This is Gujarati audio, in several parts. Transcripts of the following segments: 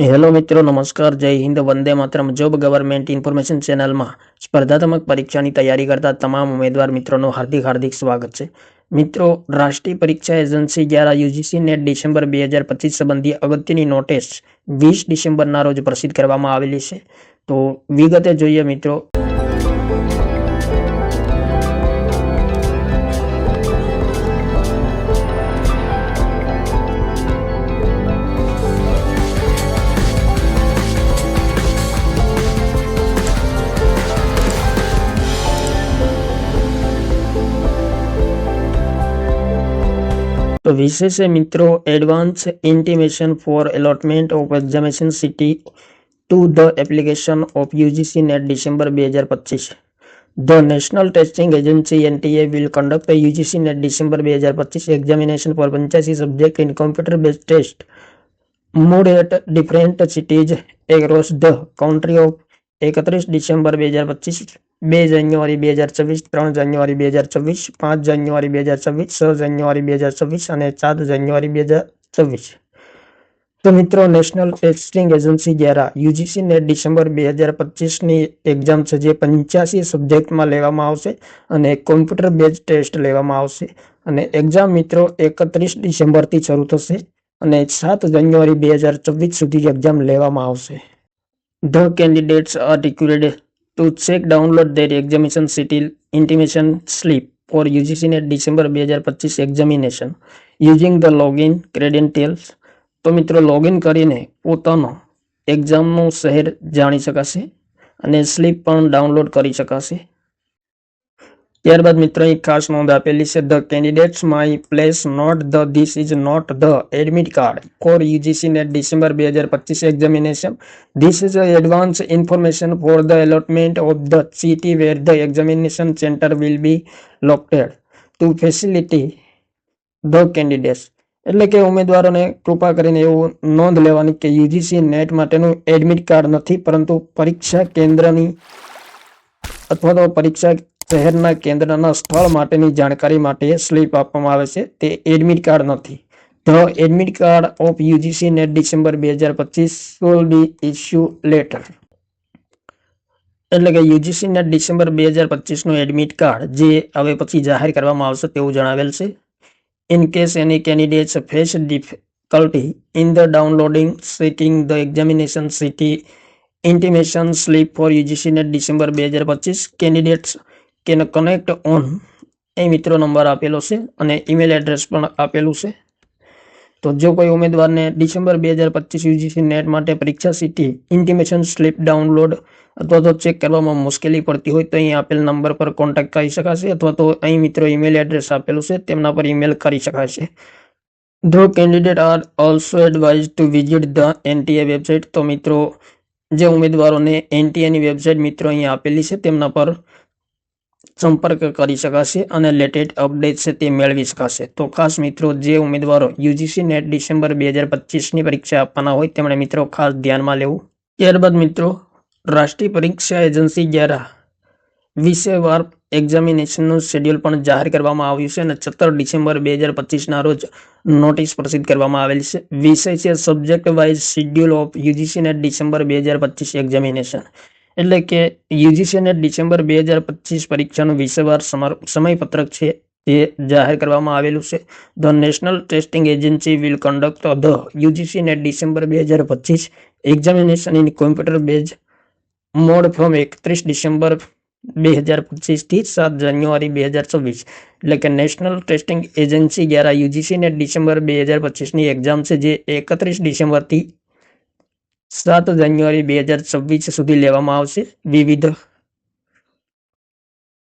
હેલો મિત્રો, નમસ્કાર, જય હિન્દ, વંદે માત્રમ. જોબ ગવર્મેન્ટ ઇન્ફોર્મેશન ચેનલમાં સ્પર્ધાત્મક પરીક્ષાની તૈયારી કરતા તમામ ઉમેદવાર મિત્રોનું હાર્દિક હાર્દિક સ્વાગત છે. મિત્રો, રાષ્ટ્રીય પરીક્ષા એજન્સી દ્વારા યુજીસી નેટ ડિસેમ્બર બે હજાર પચીસ સંબંધી અગત્યની નોટિસ વીસ ડિસેમ્બરના રોજ પ્રસિદ્ધ કરવામાં આવેલી છે. તો વિગતે જોઈએ મિત્રો. વિષય મિત્રો advance intimation for allotment of examination city to the application of UGC NET December બે હજાર પચીસ. The national testing agency NTA will conduct UGC NET December બે હજાર પચીસ એક્ઝામિનેશન ફોર પંચ્યાસી subject in computer base test mode at different cities across the country of એકત્રીસ ડિસેમ્બર બે હજાર પચીસ. બે જાન્યુઆરી બે હજાર છવ્વીસ, ત્રણ જાન્યુઆરી બે હજાર છવ્વીસ, પાંચ જાન્યુઆરી બે હજાર છવ્વીસ, છ જાન્યુઆરી બે હજાર છવ્વીસ અને સાત જાન્યુઆરી બે હજાર છવ્વીસ. તો મિત્રો નેશનલ ટેસ્ટિંગ એજન્સી દ્વારા યુજીસી ને ડિસેમ્બર બે હજાર પચીસની એક્ઝામ છે, જે પંચ્યાસી સબ્જેક્ટમાં લેવામાં આવશે અને કોમ્પ્યુટર બેઝ ટેસ્ટ લેવામાં આવશે. અને એક્ઝામ મિત્રો, એકત્રીસ ડિસેમ્બરથી શરૂ થશે અને સાત જાન્યુઆરી બે હજાર છવ્વીસ સુધી એક્ઝામ લેવામાં આવશે. The candidates are required to check download their examination city intimation slip for UGC NET December 2025 examination using the login credentials તો મિત્રો લોગિન કરીને પોતાનો એક્ઝામનું શહેર જાણી શકાશે અને સ્લીપ પણ ડાઉનલોડ કરી શકાશે ત્યારબાદ મિત્રો અહીં ખાસ નોંધ આપેલી છે. The candidates may place note the this is not the admit card for UGC NET December બે હજાર પચીસ examination this is advance information for the allotment of the city where the examination centre will be located to facility the candidates એટલે કે ઉમેદવારોને કૃપા કરીને એવું નોંધ લેવાની કે યુજીસી નેટ માટેનું એડમિટ કાર્ડ નથી, પરંતુ પરીક્ષા કેન્દ્રની અથવા તો પરીક્ષા શહેરના કેન્દ્રના સ્થળ માટેની જાણકારી માટે સ્લીપ આપવામાં આવે છે. તે એડમિટ કાર્ડ નથી. The admit card of UGC NET December બે હજાર પચીસ વિલ બી ઇસ્યુ લેટર એટલે કે યુજીસી નેટ ડિસેમ્બર બે હજાર પચીસનું એડમિટ કાર્ડ જે હવે પછી જાહેર કરવામાં આવશે તેવું જણાવેલ છે. In case any candidates face difficulty in the downloading setting the examination city intimation slip for UGC NET December બે હજાર પચીસ કેન્ડિડેટ્સ કેન કનેક્ટ ઓન એ મિત્રો નંબર આપેલો છે અને ઈમેલ એડ્રેસ પણ આપેલું છે. તો જો કોઈ ઉમેદવારને ડિસેમ્બર બે હજાર પચીસ યુજીસી નેટ માટે પરીક્ષા સીટી ઇન્ટિમેશન સ્લિપ ડાઉનલોડ અથવા તો ચેક કરવામાં મુશ્કેલી પડતી હોય તો અહીં આપેલ નંબર પર કોન્ટેક્ટ કરી શકાશે અથવા તો અહીં મિત્રો ઈમેલ એડ્રેસ આપેલું છે તેમના પર ઈમેલ કરી શકાશે. The candidate are also advise to visit the NTA website તો મિત્રો જે ઉમેદવારોને એનટીએની વેબસાઇટ મિત્રો અહીં આપેલી છે તેમના પર સંપર્ક કરી શકાશે અને લેટેસ્ટ અપડેટ છે તે મેળવી શકાશે. તો ખાસ મિત્રો, જે ઉમેદવારો યુજીસી નેટ ડિસેમ્બર બે હજાર પચીસની પરીક્ષા આપવાના હોય, તેમણે મિત્રો ખાસ ધ્યાનમાં લેવું. ત્યારબાદ મિત્રો, રાષ્ટ્રીય પરીક્ષા એજન્સી દ્વારા વિષયવાર એક્ઝામિનેશનનું શેડ્યુલ પણ જાહેર કરવામાં આવ્યું છે અને સત્તર ડિસેમ્બર બે હજાર પચીસના રોજ નોટિસ પ્રસિદ્ધ કરવામાં આવેલ છે. વિષય છે subject wise schedule of UGC NET December બે હજાર પચીસ એક્ઝામિનેશન એટલે કે યુજીસીને ડિસેમ્બર બે હજાર પચીસ પરીક્ષાનું વિષયવાર સમયપત્રક છે તે જાહેર કરવામાં આવેલું છે. The National Testing Agency will conduct the UGC NET December બે હજાર પચીસ examination in computer base mode from એકત્રીસ ડિસેમ્બર બે હજાર પચીસથી સાત જાન્યુઆરી બે હજાર છવ્વીસ. એટલે કે નેશનલ ટેસ્ટિંગ એજન્સી દ્વારા યુજીસી નેટ ડિસેમ્બર બે હજાર પચીસની એક્ઝામ છે જે એકત્રીસ ડિસેમ્બરથી સાત જાન્યુઆરી બે હજાર છવ્વીસ સુધી લેવામાં આવશે. વિવિધ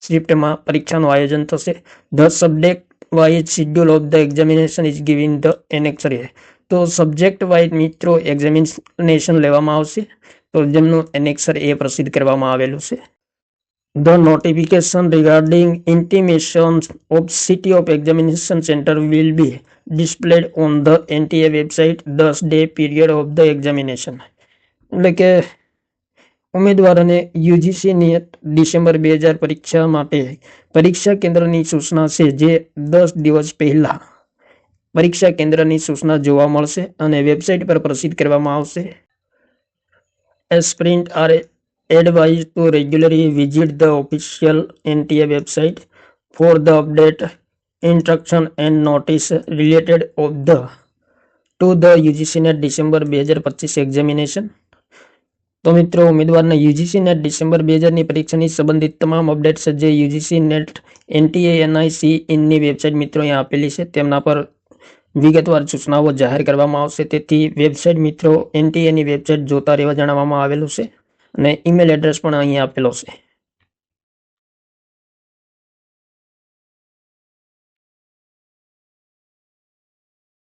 શિફ્ટમાં પરીક્ષાનું આયોજન થશે. The subject wise schedule of the examination is given the annexure તો સબ્જેક્ટ વાઇઝ મિત્રો એક્ઝામિનેશન લેવામાં આવશે. તો જેમનું એનેક્સર એ પ્રસિદ્ધ કરવામાં આવેલું છે. The notification regarding intimations of city of examination centre will be displayed on the NTA website thus day period of the examination એટલે કે ઉમેદવારોને યુજીસી નિયત ડિસેમ્બર બે હજાર પરીક્ષા માટે પરીક્ષા કેન્દ્રની સૂચના છે જે દસ દિવસ પહેલા પરીક્ષા કેન્દ્રની સૂચના જોવા મળશે અને વેબસાઇટ પર પ્રસિદ્ધ કરવામાં આવશે. Aspirants are advised to regularly visit the official NTA website for the update, instruction and notice related of the to the December બે હજાર પચીસ એક્ઝામિનેશન તો મિત્રો ઉમેદવારને યુજીસી નેટ ડિસેમ્બર બે હજારની પરીક્ષાની સંબંધિત તમામ અપડેટ્સ જે યુજીસી નેટ એનટીએ એનઆઈસી ઇનની વેબસાઇટ મિત્રો અહીંયા આપેલી છે તેમના પર વિગતવાર સૂચનાઓ જાહેર કરવામાં આવશે. તેથી વેબસાઇટ મિત્રો એનટીએની વેબસાઇટ જોતા રહેવા જણાવવામાં આવેલું છે. અને ઈમેલ એડ્રેસ પણ અહીંયા આપેલો છે.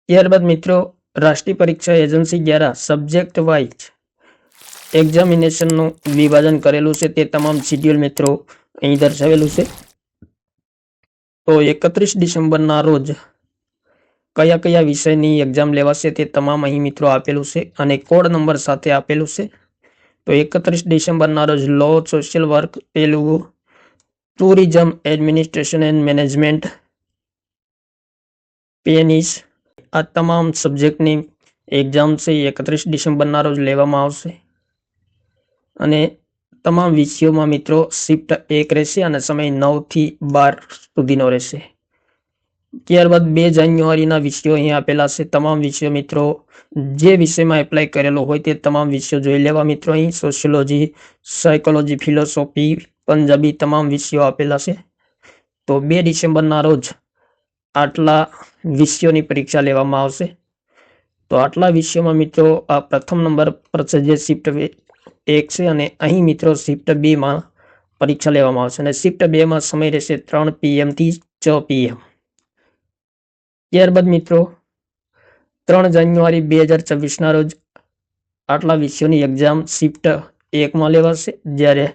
ત્યારબાદ મિત્રો, રાષ્ટ્રીય પરીક્ષા એજન્સી દ્વારા સબ્જેક્ટ વાઇઝ એક્ઝામિનેશનનું વિભાજન કરેલું છે. તે તમામ શિડ્યુલ મિત્રો અહીં દર્શાવેલું છે. તો એકત્રીસ ડિસેમ્બરના રોજ કયા કયા વિષયની એક્ઝામ લેવાશે તે તમામ અહીં મિત્રો આપેલું છે અને કોડ નંબર સાથે આપેલું છે. તો એકત્રીસ ડિસેમ્બરના રોજ law social work Telugu tourism administration and management penis આ તમામ સબ્જેક્ટની એક્ઝામ છે એકત્રીસ ડિસેમ્બરના રોજ લેવામાં આવશે. અને તમામ વિષયોમાં મિત્રો શિફ્ટ એક રહેશે અને સમય નવથી બાર સુધીનો રહેશે. ત્યારબાદ બે જાન્યુઆરીના વિષયો અહીં આપેલા છે. તમામ વિષયો મિત્રો, જે વિષયમાં એપ્લાય કરેલો હોય તે તમામ વિષયો જોઈ લેવા મિત્રો. અહીં સોશિયોલોજી સાયકોલોજી ફિલોસોફી પંજાબી તમામ વિષયો આપેલા છે. તો બે ડિસેમ્બરના રોજ આટલા વિષયોની પરીક્ષા લેવામાં આવશે. તો આટલા વિષયોમાં મિત્રો, આ પ્રથમ નંબર પર છે જે શિફ્ટ એક છે અને અહીં મિત્રો શિફ્ટ બેમાં પરીક્ષા લેવામાં આવશે. અને શિફ્ટ બેમાં સમય રહેશે ત્રણ પીએમથી છ પીએમ ત્યારબાદ મિત્રો, ત્રણ જાન્યુઆરી બે હજાર છવ્વીસના રોજ આટલા વિષયોની એક્ઝામ શિફ્ટ એકમાં લેવાશે. જ્યારે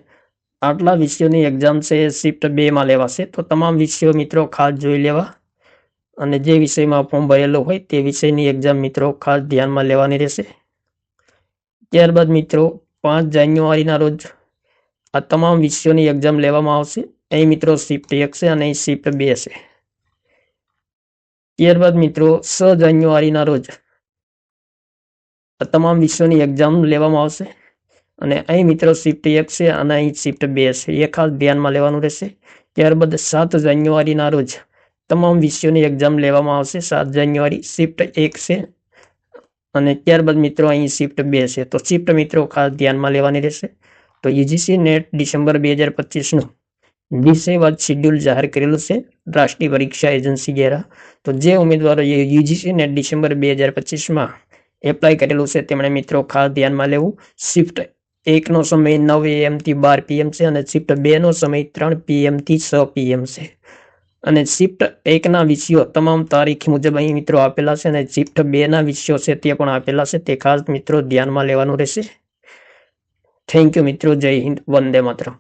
આટલા વિષયોની એક્ઝામ છે એ શિફ્ટ બેમાં લેવાશે. તો તમામ વિષયો મિત્રો ખાસ જોઈ લેવા. અને જે વિષયમાં ફોર્મ ભરેલું હોય તે વિષયની એક્ઝામ મિત્રો ખાસ ધ્યાનમાં લેવાની રહેશે. ત્યારબાદ મિત્રો, પાંચ જાન્યુઆરીના રોજ આ તમામ વિષયોની એક્ઝામ લેવામાં આવશે. અહીં મિત્રો શિફ્ટ એક છે અને અહીં શિફ્ટ બે છે. ત્યારબાદ મિત્રો, છ જાન્યુઆરીના રોજ તમામ વિષયોની એક્ઝામ લેવામાં આવશે. અને અહીં મિત્રો શિફ્ટ એક છે, અને અહીં શિફ્ટ બે છે. એ ખાસ ધ્યાનમાં લેવાનું રહેશે. ત્યારબાદ સાત જાન્યુઆરીના રોજ તમામ વિષયોની એક્ઝામ લેવામાં આવશે. સાત જાન્યુઆરી શિફ્ટ એક છે, અને ત્યારબાદ મિત્રો અહીં શિફ્ટ બે છે. તો શિફ્ટ મિત્રો ખાસ ધ્યાનમાં લેવાની રહેશે. તો યુજીસી નેટ ડિસેમ્બર બે હજાર પચીસનું વિષયવાદ શિડ્યુલ જાહેર કરેલું છે, રાષ્ટ્રીય પરીક્ષા એજન્સી દ્વારા. તો જે ઉમેદવારો યુજીસી નેટ ડિસેમ્બર બે હજાર પચીસમાં એપ્લાય કરેલું છે, તેમણે મિત્રો ખાસ ધ્યાનમાં લેવું. શિફ્ટ એકનો સમય નવ એએમથી બાર પીએમ છે અને શિફ્ટ બેનો સમય ત્રણ પીએમથી છ પીએમ છે. અને શિફ્ટ એકના વિષયો તમામ તારીખ મુજબ અહીં મિત્રો આપેલા છે અને શિફ્ટ બેના વિષયો છે તે પણ આપેલા છે, તે ખાસ મિત્રો ધ્યાનમાં લેવાનું રહેશે. થેન્ક યુ મિત્રો, જય હિન્દ, વંદે માતરમ.